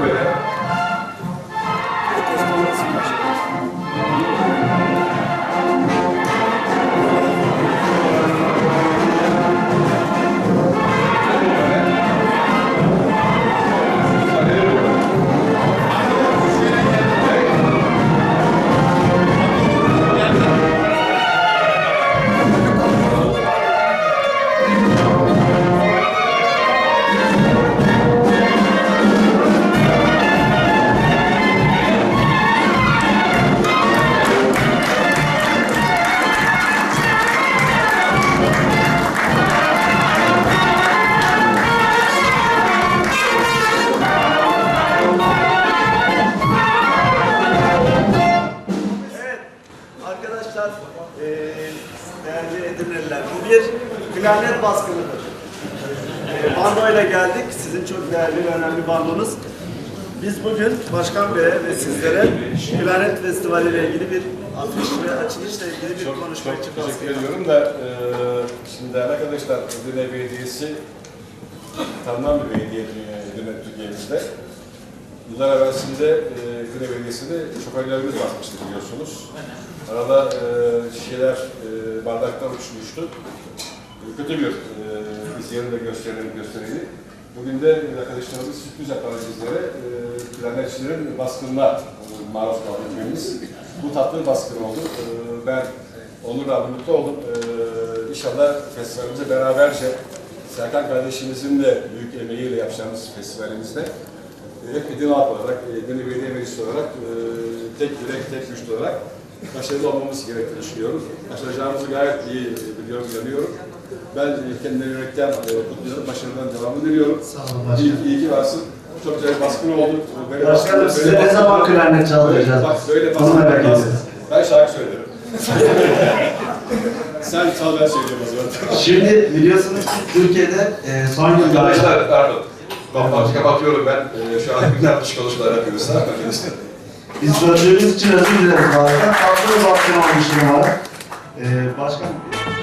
böyle. Evet, arkadaşlar, eee değerli Edirneliler, bu bir klarnet baskınıdır. Eee bando ile geldik, sizin çok değerli ve önemli bandonuz. Biz bugün Başkan Bey'e ve sizlere Klarnet Festivali ile ilgili bir afiş ve açılışla ilgili bir Çok, konuşma çok için teşekkür ediyorum da e, şimdi değerli arkadaşlar Edirne Belediyesi tanınan bir belediye e, Edirne Türkiye'mizde. Yıllar evvelsinde e, Edirne Belediyesi'nde şoförlerimiz basmıştı biliyorsunuz. Arada e, şişeler, e, bardaklar uçmuştu. E, kötü bir e, izlerini de gösterelim göstereydi. Bugün de arkadaşlarımız sürpriz yaparak bizlere e, planetçilerin baskınına e, maruz hepimiz. Bu tatlı bir baskın oldu. E, ben onur abi mutlu oldum. E, inşallah festivalimize beraberce Serkan kardeşimizin de büyük emeğiyle yapacağımız festivalimizde hep Edirne halk olarak, Edirne Belediye Meclisi olarak, e, tek yürek, tek güçlü olarak başarılı olmamız gerektiğini düşünüyorum. Başaracağımızı gayet iyi biliyorum, inanıyorum. Ben e, kendine yürekten e, kutluyorum, başarıdan devamını diliyorum. Sağ olun başkanım. İyi, iyi ki varsın. Çok güzel baskın oldu. Böyle Başkanım baskın- size ne baskın- zaman klarnet çaldıracağız? Bak böyle baskın merak olmaz. Ben şarkı söylerim. Sen çal ben söyleyeyim o zaman. Şimdi biliyorsunuz ki Türkiye'de e, son yıllarda Arkadaşlar pardon. Kapat, kapatıyorum ben. Ee, şu an yanlış konuşmalar yapıyoruz. Biz gördüğümüz için özür dileriz bu arada. Farklı bir baskın olmuş numara. E, başkanım